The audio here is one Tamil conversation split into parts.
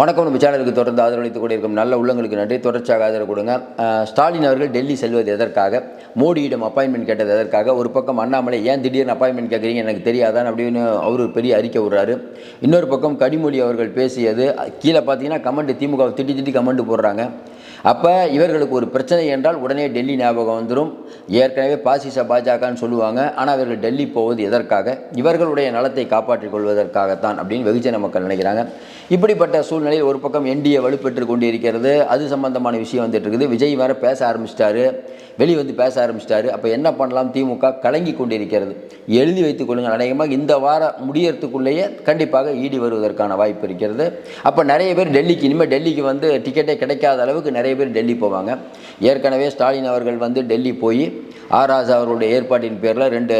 வணக்கம். நம்ம சேனலுக்கு தொடர்ந்து ஆதரவளித்துக் கொண்டிருக்கும் நல்ல உள்ளங்களுக்கு நன்றி. தொடர்ச்சியாக ஆதரவு கொடுங்க. ஸ்டாலின் அவர்கள் டெல்லி செல்வது எதற்காக? மோடியிடம் அப்பாயின்மெண்ட் கேட்டது எதற்காக? ஒரு பக்கம் அண்ணாமலை ஏன் திடீர்னு அப்பாயின்மெண்ட் கேட்குறீங்க எனக்கு தெரியாதான் அப்படின்னு அவர் பெரிய அறிக்கை விடுறாரு. இன்னொரு பக்கம் கனிமொழி அவர்கள் பேசியது கீழே பார்த்தீங்கன்னா கமெண்ட் திமுக திட்டி திட்டி கமெண்ட் போடுறாங்க. அப்போ இவர்களுக்கு ஒரு பிரச்சனை என்றால் உடனே டெல்லி ஞாபகம் வந்துடும் ஏற்கனவே பாசிச பாஜகன்னு சொல்லுவாங்க. ஆனால் இவர்கள் டெல்லி போவது எதற்காக? இவர்களுடைய நலத்தை காப்பாற்றிக் கொள்வதற்காகத்தான் அப்படின்னு வெகுஜன மக்கள் நினைக்கிறாங்க. இப்படிப்பட்ட சூழ்நிலையில் ஒரு பக்கம் என்டிஏ வலுப்பெற்று கொண்டு இருக்கிறது அது சம்பந்தமான விஷயம் வந்துட்டு இருக்குது. விஜய் வேற பேச ஆரம்பிச்சிட்டாரு. வெளியே வந்து பேச ஆரம்பிச்சிட்டாரு. அப்போ என்ன பண்ணலாம்? திமுக கலங்கி கொண்டிருக்கிறது. எழுதி வைத்துக் கொள்ளுங்கள். அநேகமாக இந்த வாரம் முடியறதுக்குள்ளேயே கண்டிப்பாக ஈடி வருவதற்கான வாய்ப்பு இருக்கிறது. அப்போ நிறைய பேர் டெல்லிக்கு இனிமேல் டெல்லிக்கு வந்து டிக்கெட்டே கிடைக்காத அளவுக்கு நிறைய பேர் டெல்லி போவாங்க. ஏற்கனவே ஸ்டாலின் அவர்கள் வந்து டெல்லி போய் ஆர். ராஜா அவர்களுடைய ஏற்பாட்டின் பேரில் ரெண்டு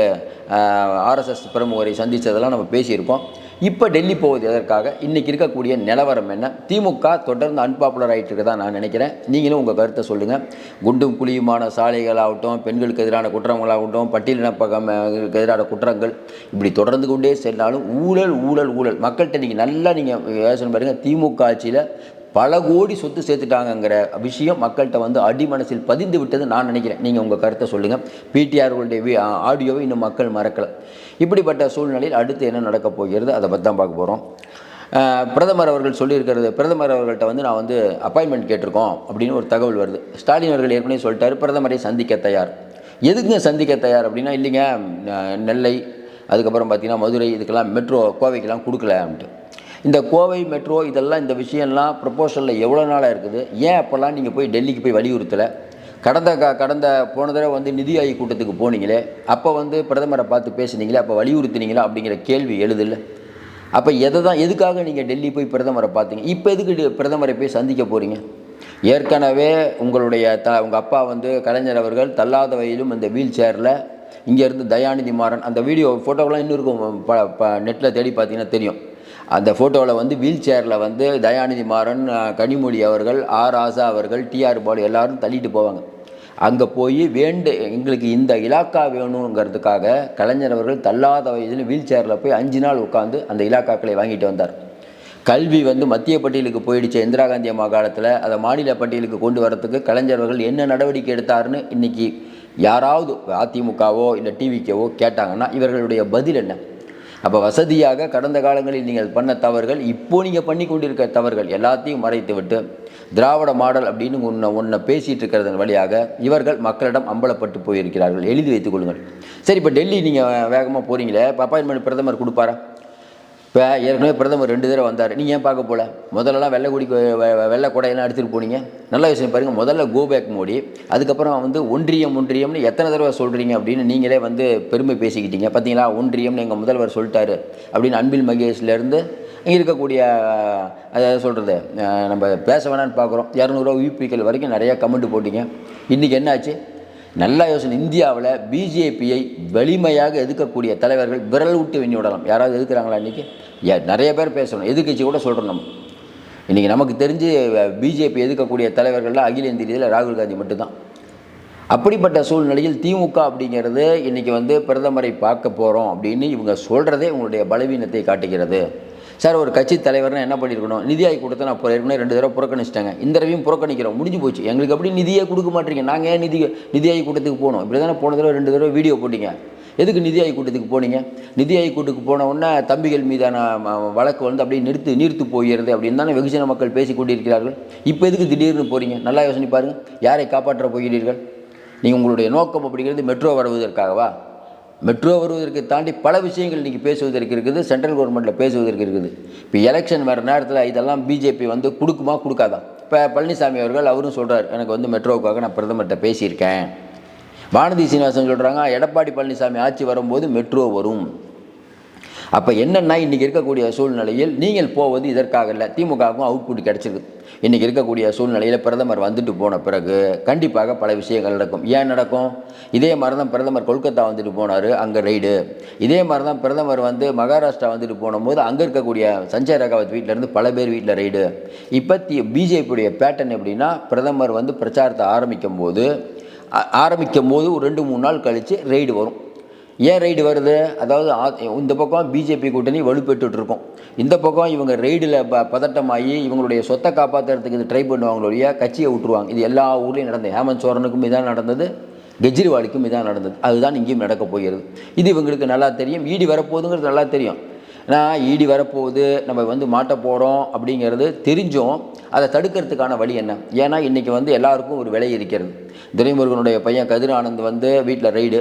ஆர்எஸ்எஸ் பிரமுகரை சந்தித்ததெல்லாம் நம்ம பேசியிருக்கோம். இப்போ டெல்லி போவது எதற்காக? இன்றைக்கி இருக்கக்கூடிய நிலவரம் என்ன? திமுக தொடர்ந்து அன்பாப்புலர் ஆகிட்டு இருக்கதா நான் நினைக்கிறேன். நீங்களும் உங்கள் கருத்தை சொல்லுங்கள் குண்டும் குழியுமான சாலைகளாகட்டும் பெண்களுக்கு எதிரான குற்றங்களாகட்டும் பட்டியலின பக்கம் எதிரான குற்றங்கள் இப்படி தொடர்ந்து கொண்டே சென்றாலும் ஊழல் ஊழல் ஊழல். மக்கள்கிட்ட நீங்கள் நல்லா நீங்கள் யோசனை பாருங்கள் திமுக ஆட்சியில் பல கோடி சொத்து சேர்த்துட்டாங்கங்கிற விஷயம் மக்கள்கிட்ட வந்து அடிமனசில் பதிந்து விட்டது நான் நினைக்கிறேன். நீங்கள் உங்கள் கருத்தை சொல்லுங்கள் பிடிஆர்களுடைய வி ஆடியோவை இன்னும் மக்கள் மறக்கலை. இப்படிப்பட்ட சூழ்நிலையில் அடுத்து என்ன நடக்கப் போகிறது அதை பற்றி தான் பார்க்க போகிறோம் பிரதமர் அவர்கள் சொல்லியிருக்கிறது பிரதமர் அவர்கள்ட்ட வந்து நான் வந்து அப்பாயின்மெண்ட் கேட்டிருக்கோம் அப்படின்னு ஒரு தகவல் வருது. ஸ்டாலின் அவர்கள் ஏற்கனவே சொல்லிட்டாரு பிரதமரை சந்திக்க தயார். எதுக்குங்க சந்திக்க தயார் அப்படின்னா இல்லைங்க நெல்லை அதுக்கப்புறம் பார்த்திங்கன்னா மதுரை இதுக்கெல்லாம் மெட்ரோ கோவைக்கெல்லாம் கொடுக்கல அப்படின்ட்டு. இந்த கோவை மெட்ரோ இதெல்லாம் இந்த விஷயம்லாம் ப்ரப்போசலில் எவ்வளோ நாளாக இருக்குது? ஏன் அப்போல்லாம் நீங்கள் போய் டெல்லிக்கு போய் வலியுறுத்தலை? கடந்த க கடந்த போன தடவை வந்து நிதி ஆய்வு கூட்டத்துக்கு போனீங்களே அப்போ வந்து பிரதமரை பார்த்து பேசுனீங்களே அப்போ வலியுறுத்தினீங்களா அப்படிங்கிற கேள்வி எழுதில்ல அப்போ எதை தான் எதுக்காக நீங்கள் டெல்லி போய் பிரதமரை பார்த்தீங்க? இப்போ எதுக்கு பிரதமரை போய் சந்திக்க போகிறீங்க ஏற்கனவே உங்களுடைய த உங்கள் அப்பா வந்து கலைஞர் அவர்கள் தள்ளாத வயலும் இந்த வீல் சேரில் இங்கேருந்து தயாநிதி மாறன் அந்த வீடியோ ஃபோட்டோவெலாம் இன்னும் இருக்கும் ப ப நெட்டில் தேடி பார்த்தீங்கன்னா தெரியும். அந்த ஃபோட்டோவில் வந்து வீல் சேரில் வந்து தயாநிதி மாறன் கனிமொழி அவர்கள் ஆர். ஆசா அவர்கள் டிஆர் பாலு எல்லாரும் தள்ளிட்டு போவாங்க. அங்கே போய் வேண்டு எங்களுக்கு இந்த இலாக்கா வேணுங்கிறதுக்காக கலைஞர் அவர்கள் தள்ளாத வயதில் வீல் சேரில் போய் அஞ்சு நாள் உட்காந்து அந்த இலாக்காக்களை வாங்கிட்டு வந்தார். கல்வி வந்து மத்திய பட்டியலுக்கு போயிடுச்சு. இந்திரா காந்தி அம்மா காலத்தில் அதை மாநில பட்டியலுக்கு கொண்டு வரத்துக்கு கலைஞர் அவர்கள் என்ன நடவடிக்கை எடுத்தாருன்னு இன்னைக்கு யாராவது அதிமுகவோ இல்லை டிவிக்கவோ கேட்டாங்கன்னா இவர்களுடைய பதில் என்ன? அப்போ வசதியாக கடந்த காலங்களில் நீங்கள் பண்ண தவறுகள் இப்போது நீங்கள் பண்ணி கொண்டிருக்க தவறுகள் எல்லாத்தையும் மறைத்து விட்டு திராவிட மாடல் அப்படின்னு ஒன்றை ஒன்றை பேசிகிட்டு இருக்கிறதன் வழியாக இவர்கள் மக்களிடம் அம்பலப்பட்டு போயிருக்கிறார்கள். எழுதி வைத்துக் கொள்ளுங்கள். சரி இப்போ டெல்லி நீங்கள் வேகமாக போகிறீங்களே இப்போ அப்பாயின்மெண்ட் பிரதமர் கொடுப்பாரா? இப்போ ஏற்கனவே பிரதமர் ரெண்டு தடவை வந்தார். நீங்கள் ஏன் பார்க்க போல? முதல்லலாம் வெள்ளை கொடி வெள்ளை கொடையெல்லாம் எடுத்துகிட்டு போனீங்க. நல்ல விஷயம் பாருங்கள் முதல்ல கோபேக் மோடி அதுக்கப்புறம் வந்து ஒன்றியம் ஒன்றியம்னு எத்தனை தடவை சொல்கிறீங்க அப்படின்னு நீங்களே வந்து பெருமை பேசிக்கிட்டீங்க. பார்த்தீங்களா? ஒன்றியம்னு எங்கள் முதல்வர் சொல்லிட்டாரு அப்படின்னு அன்பில் மகேஷ்லேருந்து இங்கே இருக்கக்கூடிய அதாவது சொல்கிறது நம்ம பேச வேணான்னு பார்க்குறோம். இரநூறுவா யூபிக்கள் வரைக்கும் நிறையா கமெண்ட் போட்டிங்க. இன்றைக்கி என்னாச்சு? நல்ல யோசனை. இந்தியாவில் பிஜேபியை வலிமையாக எதிர்க்கக்கூடிய தலைவர்கள் விரல் விட்டு வெண்ணி விடலாம். யாராவது எதுக்குறாங்களா இன்றைக்கி நிறைய பேர் பேசணும். எதிர்கட்சி கூட சொல்கிறோம் நம்ம. இன்றைக்கி நமக்கு தெரிஞ்சு பிஜேபி எதிர்க்கக்கூடிய தலைவர்கள்லாம் அகில இந்திய ரீதியில் ராகுல் காந்தி மட்டும்தான். அப்படிப்பட்ட சூழ்நிலையில் திமுக அப்படிங்கிறது இன்றைக்கி வந்து பிரதமரை பார்க்க போகிறோம் அப்படின்னு இவங்க சொல்கிறதே உங்களுடைய பலவீனத்தை காட்டுகிறது. சார் ஒரு கட்சி தலைவர்னா என்ன பண்ணியிருக்கணும் நிதி ஆய் கொடுத்தா நான் இப்போ ஏற்கனவே ரெண்டு தடவை புறக்கணிச்சிட்டாங்க. இந்த தடவையும் புறக்கணிக்கிறோம். முடிஞ்சு போச்சு. எங்களுக்கு அப்படி நிதியே கொடுக்க மாட்டீங்க? நாங்கள் ஏன் நிதி நிதி ஆய்வு கூட்டத்துக்கு போனோம்? இப்படி தானே போன தடவை ரெண்டு தடவை வீடியோ போட்டீங்க. எதுக்கு நிதி ஆய் கூட்டத்துக்கு போனீங்க? நிதி ஆய்வு கூட்டத்துக்கு போன உடனே தம்பிகள் மீதான வழக்கு வந்து அப்படியே நிறுத்து நீர்த்து போகிறது அப்படின்னு தானே வெகுஜன மக்கள் பேசி கொண்டிருக்கிறார்கள். இப்போ எதுக்கு திடீர்னு போகிறீங்க நல்லா யோசனை பாருங்கள் யாரை காப்பாற்ற போகிறீர்கள்? நீங்கள் உங்களுடைய நோக்கம் அப்படிங்கிறது மெட்ரோ வருவதற்காகவா? மெட்ரோ வருவதற்கு தாண்டி பல விஷயங்கள் இன்றைக்கி பேசுவதற்கு இருக்குது சென்ட்ரல் கவர்மெண்ட்டில் பேசுவதற்கு இருக்குது. இப்போ எலெக்ஷன் வர நேரத்தில் இதெல்லாம் பிஜேபி வந்து கொடுக்குமா கொடுக்காதா? இப்போ பழனிசாமி அவர்கள் அவரும் சொல்கிறார் எனக்கு வந்து மெட்ரோவுக்காக நான் பிரதமர்கிட்ட பேசியிருக்கேன். வானதி சீனிவாசன் சொல்கிறாங்க எடப்பாடி பழனிசாமி ஆட்சி வரும்போது மெட்ரோ வரும். அப்போ என்னென்னா இன்றைக்கி இருக்கக்கூடிய சூழ்நிலையில் நீங்கள் போவது இதற்காக இல்லை. திமுகவுக்கும் அவுட்புட் கிடச்சிருக்கு. இன்றைக்கி இருக்கக்கூடிய சூழ்நிலையில் பிரதமர் வந்துட்டு போன பிறகு கண்டிப்பாக பல விஷயங்கள் நடக்கும். ஏன் நடக்கும்? இதே மாதிரி தான் பிரதமர் கொல்கத்தா வந்துட்டு போனார் அங்கே ரைடு இதே மாதிரி தான் பிரதமர் வந்து மகாராஷ்டிரா வந்துட்டு போனபோது அங்கே இருக்கக்கூடிய சஞ்சய் ரகாவத் வீட்டிலேருந்து பல பேர் வீட்டில் ரைடு இப்போ பிஜேபியுடைய பேட்டர்ன் எப்படின்னா பிரதமர் வந்து பிரச்சாரத்தை ஆரம்பிக்கும் போது ஆரம்பிக்கும் போது ஒரு ரெண்டு மூணு நாள் கழித்து ரெய்டு வரும். ஏன் ரைடு வருது? அதாவது இந்த பக்கம் பிஜேபி கூட்டணி வலுப்பெற்றுட்ருக்கும் இந்த பக்கம் இவங்க ரெய்டில் ப பதட்டமாகி இவங்களுடைய சொத்தை காப்பாற்றுறதுக்கு இது ட்ரை பண்ணுவாங்களுடைய கட்சியை விட்டுருவாங்க. இது எல்லா ஊர்லேயும் நடந்தது. ஹேமந்த் சோரனுக்கும் இதான் நடந்தது. கெஜ்ரிவாலுக்கும் இதான் நடந்தது. அதுதான் இங்கேயும் நடக்க போகிறது. இது இவங்களுக்கு நல்லா தெரியும். ஈடி வரப்போகுதுங்கிறது நல்லா தெரியும். நான் ஈடி வரப்போகுது. நம்ம வந்து மாட்ட போகிறோம் அப்படிங்கிறது தெரிஞ்சும் அதை தடுக்கிறதுக்கான வழி என்ன? ஏன்னா இன்றைக்கி வந்து எல்லாருக்கும் ஒரு விலை இருக்கிறது. துரைமுருகனுடைய பையன் கதிர் ஆனந்த் வந்து வீட்டில் ரைடு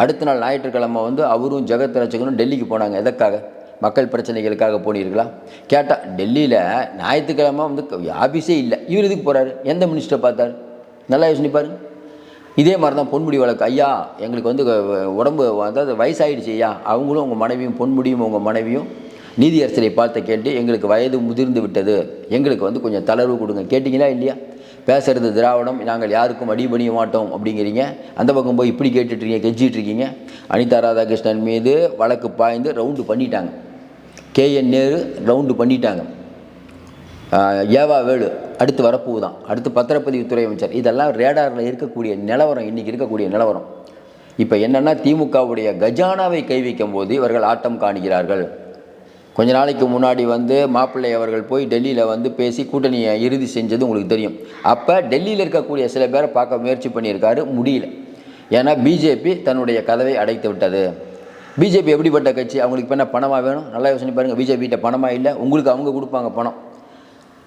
அடுத்த நாள் ஞாயிற்றுக்கிழமை வந்து அவரும் ஜெகத் ரட்சகனும் டெல்லிக்கு போனாங்க. எதற்காக? மக்கள் பிரச்சனைகளுக்காக போனீர்களா? கேட்டால் டெல்லியில் ஞாயிற்றுக்கிழமை வந்து ஆஃபீஸே இல்லை. இவர் இதுக்கு போகிறாரு எந்த மினிஸ்டர் பார்த்தார்? நல்லா யோசனை இதே மாதிரி தான் பொன்முடி வழக்கு. ஐயா எங்களுக்கு வந்து உடம்பு அதாவது வயசாயிடுச்சு ஐயா. அவங்களும் உங்கள் மனைவியும் பொன்முடியும் உங்கள் மனைவியும் நீதியரசரை பார்த்து கேட்டு எங்களுக்கு வயது முதிர்ந்து விட்டது. எங்களுக்கு வந்து கொஞ்சம் தளர்வு கொடுங்க. கேட்டிங்களா இல்லையா? பேசுகிறது திராவிடம் நாங்கள் யாருக்கும் அடிபணிய மாட்டோம் அப்படிங்கிறீங்க. அந்த பக்கம் போய் இப்படி கேட்டுட்ருக்கீங்க கெஞ்சிட்டு இருக்கீங்க அனிதா ராதாகிருஷ்ணன் மீது வழக்கு பாய்ந்து ரவுண்டு பண்ணிட்டாங்க. கேஎன் நேரு ரவுண்டு பண்ணிட்டாங்க. ஏவா வேலு அடுத்து வரப்போகுதான் அடுத்து பத்திரப்பதிவுத்துறை அமைச்சர். இதெல்லாம் ரேடாரில் இருக்கக்கூடிய நிலவரம் இன்றைக்கி இருக்கக்கூடிய நிலவரம். இப்போ என்னென்னா திமுகவுடைய கஜானாவை கை வைக்கும் போது இவர்கள் ஆட்டம் காணுகிறார்கள். கொஞ்ச நாளைக்கு முன்னாடி வந்து மாப்பிள்ளை அவர்கள் போய் டெல்லியில் வந்து பேசி கூட்டணியை இறுதி செஞ்சது உங்களுக்கு தெரியும். அப்போ டெல்லியில் இருக்கக்கூடிய சில பேரை பார்க்க முயற்சி பண்ணியிருக்காரு முடியல. ஏன்னா பிஜேபி தன்னுடைய கதவை அடைத்து விட்டது. பிஜேபி எப்படிப்பட்ட கட்சி? அவங்களுக்கு இப்போ என்ன பணமாக வேணும்? நல்லா யோசனை பாருங்கள் பிஜேபிகிட்ட பணமாக இல்லை? உங்களுக்கு அவங்க கொடுப்பாங்க பணம்.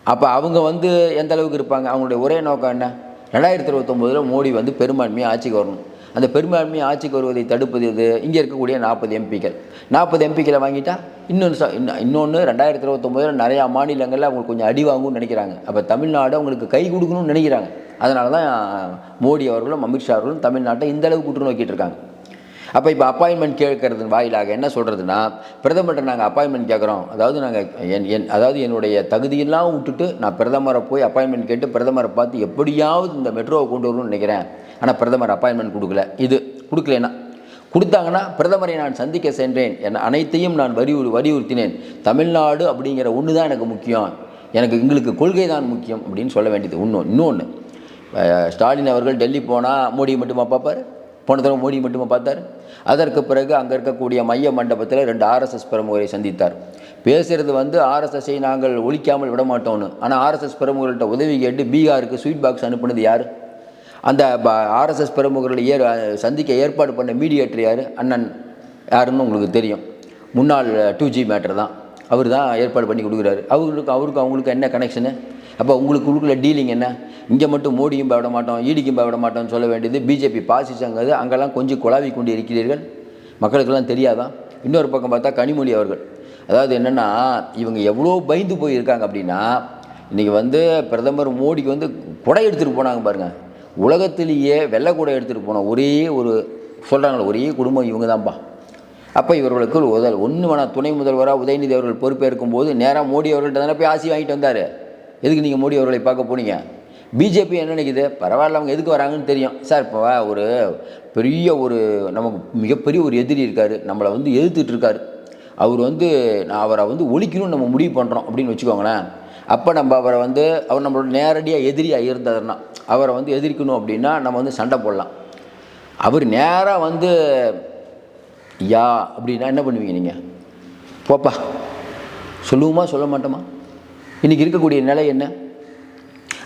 அப்போ அவங்க வந்து எந்த அளவுக்கு இருப்பாங்க? அவங்களுடைய ஒரே நோக்கம் என்ன? ரெண்டாயிரத்தி இருபத்தொம்போதில் மோடி வந்து பெரும்பான்மையாக ஆட்சிக்கு வரணும். அந்த பெரும்பான்மை ஆட்சிக்கு வருவதை தடுப்பது இது இங்கே இருக்கக்கூடிய நாற்பது எம்பிக்கள். நாற்பது எம்பிக்களை வாங்கிட்டா இன்னொன்று இன்னும் இன்னொன்று ரெண்டாயிரத்தி இருபத்தொம்போதில் நிறையா மாநிலங்களில் அவங்களுக்கு கொஞ்சம் அடி வாங்கும்னு நினைக்கிறாங்க. அப்போ தமிழ்நாடு அவங்களுக்கு கை கொடுக்கணும்னு நினைக்கிறாங்க. அதனால தான் மோடி அவர்களும் அமித்ஷா அவர்களும் தமிழ்நாட்டை இந்த அளவுக்கு உற்று நோக்கிட்டு இருக்காங்க. அப்போ இப்போ அப்பாயின்மெண்ட் கேட்கறது வாயிலாக என்ன சொல்கிறதுனா பிரதமர்கிட்ட நாங்கள் அப்பாயின்மெண்ட் கேட்குறோம் அதாவது நாங்கள் என் என் அதாவது என்னுடைய தகுதியெல்லாம் விட்டுட்டு நான் பிரதமரை போய் அப்பாயின்மெண்ட் கேட்டு பிரதமரை பார்த்து எப்படியாவது இந்த மெட்ரோவை கொண்டு வரணும்னு நினைக்கிறேன். ஆனால் பிரதமர் அப்பாயின்மெண்ட் கொடுக்கல. இது கொடுக்கலன்னா? கொடுத்தாங்கன்னா பிரதமரை நான் சந்திக்க சென்றேன். என் அனைத்தையும் நான் வலியுறு வலியுறுத்தினேன். தமிழ்நாடு அப்படிங்கிற ஒன்று தான் எனக்கு முக்கியம். எனக்கு எங்களுக்கு கொள்கை தான் முக்கியம் அப்படின்னு சொல்ல வேண்டியது இன்னும் இன்னொன்று ஸ்டாலின் அவர்கள் டெல்லி போனால் மோடியை மட்டுமா பார்ப்பார்? போன தடவை மோடி மட்டுமா பார்த்தார்? அதற்கு பிறகு அங்கே இருக்கக்கூடிய மைய மண்டபத்தில் ரெண்டு ஆர்எஸ்எஸ் பிரமுகரை சந்தித்தார். பேசுகிறது வந்து ஆர்எஸ்எஸ்ஸை நாங்கள் ஒழிக்காமல் விடமாட்டோம்னு. ஆனால் ஆர்எஸ்எஸ் பிரமுகர்கள்ட்ட உதவி கேட்டு பீகாருக்கு ஸ்வீட் பாக்ஸ் அனுப்புனது யார்? அந்த ஆர்எஸ்எஸ் பிரமுகர்களை ஏ சந்திக்க ஏற்பாடு பண்ண மீடியேட்டர் யார்? அண்ணன் யாருன்னு உங்களுக்கு தெரியும். முன்னாள் டூ ஜி மேட்டர் தான். அவர் தான் ஏற்பாடு பண்ணி கொடுக்குறாரு. அவருக்கு அவருக்கு அவங்களுக்கு என்ன கனெக்ஷனு அப்போ உங்களுக்கு உள்ள டீலிங் என்ன? இங்கே மட்டும் மோடியும் பயப்பட மாட்டோம் ஈடிக்கும் பயப்பட மாட்டோம்னு சொல்ல வேண்டியது பிஜேபி பாசிசங்கிறது அங்கெல்லாம் கொஞ்சம் குழாவி கொண்டு இருக்கிறீர்கள் மக்களுக்கெல்லாம் தெரியாதான். இன்னொரு பக்கம் பார்த்தா கனிமொழி அவர்கள். அதாவது என்னென்னா இவங்க எவ்வளோ பயந்து போயிருக்காங்க அப்படின்னா இன்றைக்கி வந்து பிரதமர் மோடிக்கு வந்து குடை எடுத்துகிட்டு போனாங்க பாருங்கள் உலகத்திலேயே வெள்ளை எடுத்துகிட்டு போன ஒரே ஒரு சொல்கிறாங்களே ஒரே குடும்பம் இவங்க தான்ப்பா அப்போ இவர்களுக்கு உதல் ஒன்று வேணாம் துணை முதல்வராக உதயநிதி அவர்கள் பொறுப்பேற்கும் போது நேராக மோடி அவர்கள்ட்ட தானே போய் ஆசி வாங்கிட்டு வந்தார். எதுக்கு நீங்கள் மோடி அவர்களை பார்க்க போனீங்க? பிஜேபி என்ன நினைக்குது? பரவாயில்ல அவங்க எதுக்கு வராங்கன்னு தெரியும். சார் இப்போ ஒரு பெரிய ஒரு நமக்கு மிகப்பெரிய ஒரு எதிரி இருக்கார். நம்மளை வந்து எதிர்த்துட்டு இருக்காரு. அவர் வந்து நான் அவரை வந்து ஒழிக்கணும்னு நம்ம முடிவு பண்ணுறோம் அப்படின்னு வச்சுக்கோங்களேன். அப்போ நம்ம அவரை வந்து அவர் நம்மளோட நேரடியாக எதிரியாக இருந்தாருன்னா அவரை வந்து எதிர்க்கணும் அப்படின்னா நம்ம வந்து சண்டை போடலாம். அவர் நேராக வந்து யா அப்படின்னா என்ன பண்ணுவீங்க நீங்கள் போப்பா சொல்லுவோமா சொல்ல மாட்டோமா? இன்றைக்கி இருக்கக்கூடிய நிலை என்ன?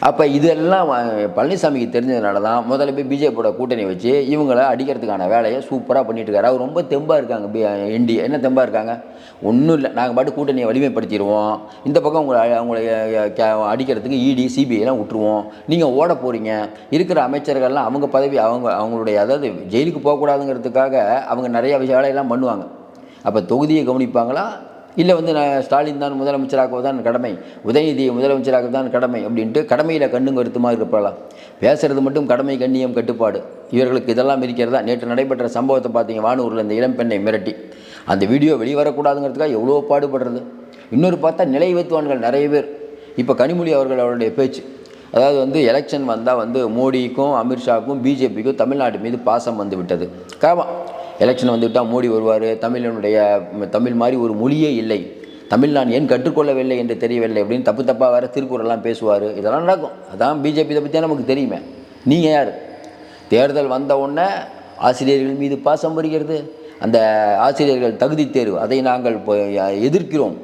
அப்போ இதெல்லாம் பழனிசாமிக்கு தெரிஞ்சதுனால தான் முதல்ல போய் பிஜேபியோட கூட்டணி வச்சு இவங்கள அடிக்கிறதுக்கான வேலையை சூப்பராக பண்ணிட்டு இருக்காரு. அவர் ரொம்ப தெம்பாக இருக்காங்க பி என்டி என்ன தெம்பாக இருக்காங்க? ஒன்றும் இல்லை. நாங்கள் பாட்டு கூட்டணியை வலிமைப்படுத்திடுவோம். இந்த பக்கம் உங்களை அவங்களை அடிக்கிறதுக்கு இடி சிபிஐலாம் விட்டுருவோம். நீங்கள் ஓட போகிறீங்க இருக்கிற அமைச்சர்கள்லாம் அவங்க பதவி அவங்க அவங்களுடைய அதாவது ஜெயிலுக்கு போகக்கூடாதுங்கிறதுக்காக அவங்க நிறையா விஷய வேலையெல்லாம் பண்ணுவாங்க. அப்போ தொகுதியை கவனிப்பாங்களா? இல்லை வந்து நான் ஸ்டாலின் தான் முதலமைச்சராக தான் கடமை உதயநிதியை முதலமைச்சராக தான் கடமை அப்படின்ட்டு கடமையில் கண்ணும் கருத்துமாக இருப்பாளா? பேசுறது மட்டும் கடமை கண்ணியம் கட்டுப்பாடு. இவர்களுக்கு இதெல்லாம் இருக்கிறதா? நேற்று நடைபெற்ற சம்பவத்தை பார்த்தீங்க வானூரில் இந்த இளம்பெண்ணை மிரட்டி. அந்த வீடியோ வெளிவரக்கூடாதுங்கிறதுக்காக எவ்வளோ பாடுபடுறது? இன்னொரு பார்த்தா நிலை வைத்துவான்கள் நிறைய பேர். இப்போ கனிமொழி அவர்கள் அவருடைய பேச்சு. அதாவது வந்து எலெக்ஷன் வந்தால் வந்து மோடிக்கும் அமித்ஷாவுக்கும் பிஜேபிக்கும் தமிழ்நாட்டு மீது பாசம் வந்து விட்டது. காமா எலெக்ஷன் வந்துவிட்டால் மோடி வருவார். தமிழனுடைய தமிழ் மாதிரி ஒரு மொழியே இல்லை. தமிழ் நான் ஏன் கற்றுக்கொள்ளவில்லை என்று தெரியவில்லை அப்படின்னு தப்பு தப்பாக வேறு திருக்குறள்லாம் பேசுவார். இதெல்லாம் நடக்கும். அதான் பிஜேபி இதை பற்றியே நமக்கு தெரியுமே. நீங்கள் யார்? தேர்தல் வந்த உடனே ஆசிரியர்கள் மீது பாசம் வருகிறது. அந்த ஆசிரியர்கள் தகுதி தேர்வு அதை நாங்கள் இப்போ எதிர்க்கிறோம்.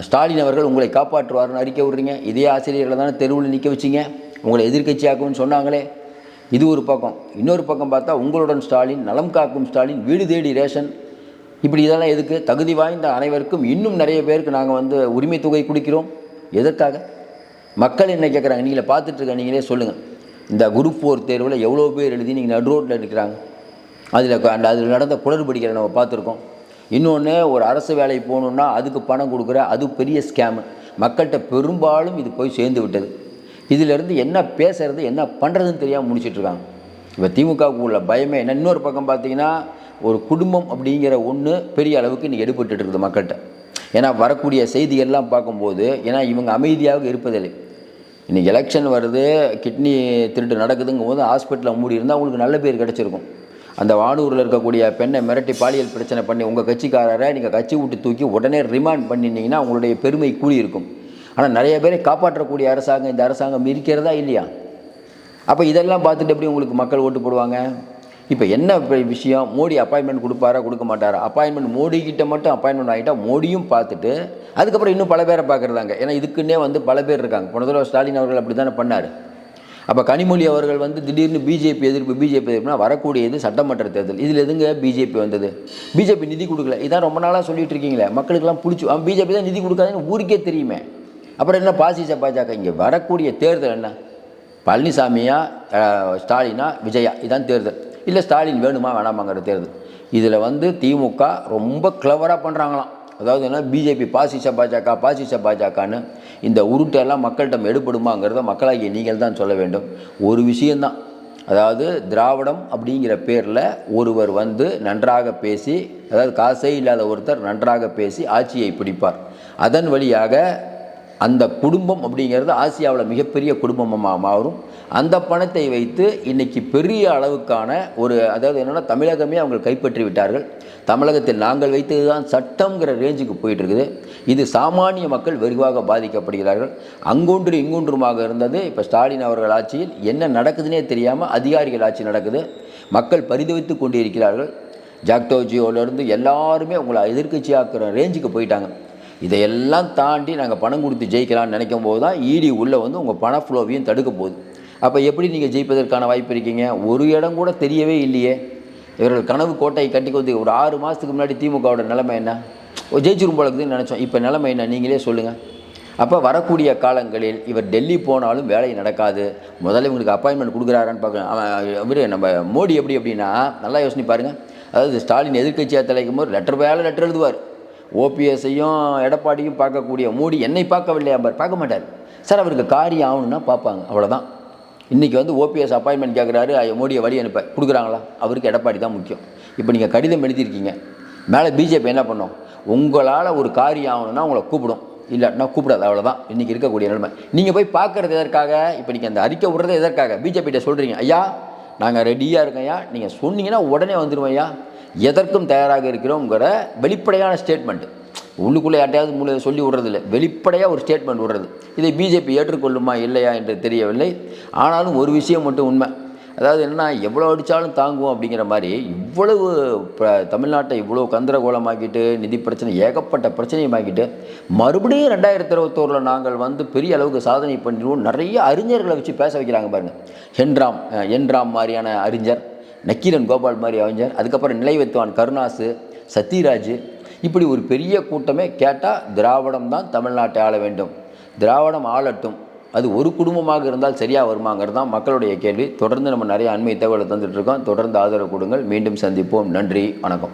ஸ்டாலின் அவர்கள் உங்களை காப்பாற்றுவார்னு அறிக்கை விடுறீங்க. இதே ஆசிரியர்களை தானே தெருவில் நிற்க வச்சிங்க. உங்களை எதிர்க்கட்சியாக்கும்னு சொன்னாங்களே. இது ஒரு பக்கம். இன்னொரு பக்கம் பார்த்தா உங்களுடன் ஸ்டாலின் நலம் காக்கும் ஸ்டாலின் வீடு தேடி ரேஷன். இப்படி இதெல்லாம் எதுக்கு? தகுதி வாய்ந்த அனைவருக்கும் இன்னும் நிறைய பேருக்கு நாங்கள் வந்து உரிமை தொகை கொடுக்கிறோம். எதற்காக? மக்கள் என்ன கேட்குறாங்க நீங்களே பார்த்துட்ருக்க நீங்களே சொல்லுங்கள் இந்த குரூப் ஃபோர் தேர்வில் எவ்வளோ பேர் எழுதி நீங்கள் நடு ரோட்டில் இருக்கிறாங்க? அதில் அந்த அதில் நடந்த குளறுபடிகளை நம்ம பார்த்துருக்கோம். இன்னொன்று ஒரு அரசு வேலைக்கு போகணுன்னா அதுக்கு பணம் கொடுக்குற அது பெரிய ஸ்கேமு மக்கள்கிட்ட பெரும்பாலும் இது போய் சேர்ந்து விட்டது. இதிலிருந்து என்ன பேசுறது என்ன பண்ணுறதுன்னு தெரியாமல் முடிச்சிட்ருக்காங்க இப்போ திமுகவுக்கு உள்ள பயமே என்ன? இன்னொரு பக்கம் பார்த்தீங்கன்னா ஒரு குடும்பம் அப்படிங்கிற ஒன்று பெரிய அளவுக்கு இன்றைக்கி எடுபட்டு இருக்குது மக்கள்கிட்ட. ஏன்னா வரக்கூடிய செய்திகள்லாம் பார்க்கும்போது ஏன்னா இவங்க அமைதியாக இருப்பதில்லை. இன்றைக்கி எலெக்ஷன் வருது கிட்னி திருட்டு நடக்குதுங்கும் போது ஹாஸ்பிட்டலில் மூடி இருந்தால் அவங்களுக்கு நல்ல பேர் கிடச்சிருக்கும். அந்த வானூரில் இருக்கக்கூடிய பெண்ணை மிரட்டி பாலியல் பிரச்சனை பண்ணி உங்கள் கட்சிக்காரரை நீங்கள் கட்சி விட்டு தூக்கி உடனே ரிமாண்ட் பண்ணினீங்கன்னா உங்களுடைய பெருமை கூடியிருக்கும். ஆனால் நிறைய பேரை காப்பாற்றக்கூடிய அரசாங்கம் இந்த அரசாங்கம் இருக்கிறதா இல்லையா? அப்போ இதெல்லாம் பார்த்துட்டு எப்படி உங்களுக்கு மக்கள் ஓட்டு போடுவாங்க? இப்போ என்ன விஷயம்? மோடி அப்பாயின்மெண்ட் கொடுப்பாரா கொடுக்க மாட்டாரா? அப்பாயின்மெண்ட் மோடி மட்டும் அப்பாயின்மெண்ட் ஆகிட்டா மோடியும் பார்த்துட்டு அதுக்கப்புறம் இன்னும் பல பேரை பார்க்குறதாங்க. ஏன்னா இதுக்குன்னே வந்து பல பேர் இருக்காங்க. போன தடவை ஸ்டாலின் அவர்கள் அப்படி தானே பண்ணார். அப்போ கனிமொழி அவர்கள் வந்து திடீர்னு பிஜேபி எதிர்ப்பு பிஜேபி எதிர்ப்புனா வரக்கூடியது சட்டமன்ற தேர்தல். இதில் எதுங்க பிஜேபி வந்தது? பிஜேபி நிதி கொடுக்கல. இதான் ரொம்ப நாளாக சொல்லிட்டு இருக்கீங்களே. மக்களுக்கெல்லாம் பிடிச்சி அவன் பிஜேபி தான் நிதி கொடுக்காதுன்னு ஊருக்கே தெரியுமே. அப்புறம் என்ன பாசிச பாஜக இங்கே வரக்கூடிய தேர்தல் என்ன? பழனிசாமியா ஸ்டாலினா விஜயா இதான் தேர்தல். இல்லை ஸ்டாலின் வேணுமா வேணாமாங்கிற தேர்தல். இதில் வந்து திமுக ரொம்ப கிளவராக பண்ணுறாங்களாம் அதாவது என்ன பிஜேபி பாசிச பாஜக பாசிச பாஜகன்னு இந்த உருட்டெல்லாம் மக்கள்கிட்ட எடுபடுமாங்கிறத மக்களாகிய நீங்கள் தான் சொல்ல வேண்டும். ஒரு விஷயந்தான். அதாவது திராவிடம் அப்படிங்கிற பேரில் ஒருவர் வந்து நன்றாக பேசி அதாவது காசே இல்லாத ஒருத்தர் நன்றாக பேசி ஆட்சியை பிடிப்பார். அதன் வழியாக அந்த குடும்பம் அப்படிங்கிறது ஆசியாவில் மிகப்பெரிய குடும்பமாக மாறும். அந்த பணத்தை வைத்து இன்னைக்கு பெரிய அளவுக்கான ஒரு அதாவது என்னென்னா தமிழகமே அவங்க கைப்பற்றி விட்டார்கள். தமிழகத்தில் நாங்கள் வைத்தது தான் சட்டங்கிற ரேஞ்சுக்கு போயிட்டு இருக்குது இது சாமானிய மக்கள் வெகுவாக பாதிக்கப்படுகிறார்கள். அங்கொன்று இங்கொன்றுமாக இருந்தது. இப்போ ஸ்டாலின் அவர்கள் ஆட்சியில் என்ன நடக்குதுன்னே தெரியாமல் அதிகாரிகள் ஆட்சி நடக்குது. மக்கள் பரிதவித்து கொண்டு இருக்கிறார்கள் ஜாக்டோஜியோலேருந்து எல்லாருமே உங்களை எதிர்கட்சியாக்குற ரேஞ்சுக்கு போயிட்டாங்க. இதையெல்லாம் தாண்டி நாங்கள் பணம் கொடுத்து ஜெயிக்கலாம்னு நினைக்கும் போது தான் இடி உள்ளே வந்து உங்கள் பண ஃப்ளோவையும் தடுக்க போகுது. அப்போ எப்படி நீங்கள் ஜெயிப்பதற்கான வாய்ப்பு இருக்கீங்க? ஒரு இடம் கூட தெரியவே இல்லையே. இவர்கள் கனவு கோட்டையை கட்டி வந்து ஒரு ஆறு மாதத்துக்கு முன்னாடி திமுகவோட நிலைமை என்ன? ஓ, ஜெயிச்சிரும் போல இருக்குதுன்னு நினச்சோம். இப்போ நிலைமை என்ன? நீங்களே சொல்லுங்கள் அப்போ வரக்கூடிய காலங்களில் இவர் டெல்லி போனாலும் வேலை நடக்காது. முதல்ல இவங்களுக்கு அப்பாயின்மெண்ட் கொடுக்குறாரான்னு பார்க்க அவன் இவர் நம்ம மோடி எப்படி அப்படின்னா நல்லா யோசனை பாருங்கள் அதாவது ஸ்டாலின் எதிர்க்கட்சியாக தலைக்கும் போது லெட்டர் வேலை லெட்டர் எழுதுவார். ஓபிஎஸ்ஸையும் எடப்பாடியும் பார்க்கக்கூடிய மோடி என்னை பார்க்கவில்லையா பார் பார்க்க மாட்டார் சார் அவருக்கு காரியம் ஆகணும்னா பார்ப்பாங்க அவ்வளோதான் இன்றைக்கி வந்து ஓபிஎஸ் அப்பாயின்மெண்ட் கேட்குறாரு ஐயா, மோடியை வழி அனுப்ப கொடுக்குறாங்களா? அவருக்கு எடப்பாடி தான் முக்கியம். இப்போ நீங்கள் கடிதம் எழுதியிருக்கீங்க மேலே பிஜேபி என்ன பண்ணோம்? உங்களால் ஒரு காரியம் ஆகணும்னா உங்களை கூப்பிடும். இல்லாட்டினா கூப்பிடாது அவ்வளோதான் இன்றைக்கி இருக்கக்கூடிய நிலைமை. நீங்கள் போய் பார்க்குறது எதற்காக? இப்போ நீங்கள் அந்த அறிக்கை விடுறது எதற்காக? பிஜேபிகிட்ட சொல்கிறீங்க ஐயா நாங்கள் ரெடியாக இருக்கோம் ஐயா. நீங்கள் சொன்னீங்கன்னா உடனே வந்துடுவோம் ஐயா. எதற்கும் தயாராக இருக்கிறோங்கிற வெளிப்படையான ஸ்டேட்மெண்ட் உள்ளுக்குள்ளே யார்ட்டையாவது மூல சொல்லி விடுறதில்ல. வெளிப்படையாக ஒரு ஸ்டேட்மெண்ட் விடுறது. இதை பிஜேபி ஏற்றுக்கொள்ளுமா இல்லையா என்று தெரியவில்லை. ஆனாலும் ஒரு விஷயம் மட்டும் உண்மை. அதாவது என்னன்னா எவ்வளோ அடித்தாலும் தாங்குவோம் அப்படிங்கிற மாதிரி இவ்வளவு ப- தமிழ்நாட்டை இவ்வளோ கந்தரகோலமாக்கிட்டு நிதி பிரச்சனை ஏகப்பட்ட பிரச்சனையுமாக்கிட்டு மறுபடியும் ரெண்டாயிரத்தி இருபத்தோரில் நாங்கள் வந்து பெரிய அளவுக்கு சாதனை பண்ணிடுவோம் நிறைய அறிஞர்களை வச்சு பேச வைக்கிறாங்க பாருங்கள் ஹென்ராம் என்றாம் மாதிரியான அறிஞர். நக்கீரன் கோபால் மாதிரி அறிஞர் அதுக்கப்புறம் நிலைவத்துவான் கருணாசு சத்யராஜ். இப்படி ஒரு பெரிய கூட்டமே கேட்டால் திராவிடம் தான் தமிழ்நாட்டை ஆள வேண்டும். திராவிடம் ஆளட்டும். அது ஒரு குடும்பமாக இருந்தால் சரியாக வருமாங்கிறது தான் மக்களுடைய கேள்வி. தொடர்ந்து நம்ம நிறைய அண்மை தகவலை தந்துட்டுருக்கோம் தொடர்ந்து ஆதரவு கொடுங்கள். மீண்டும் சந்திப்போம். நன்றி. வணக்கம்.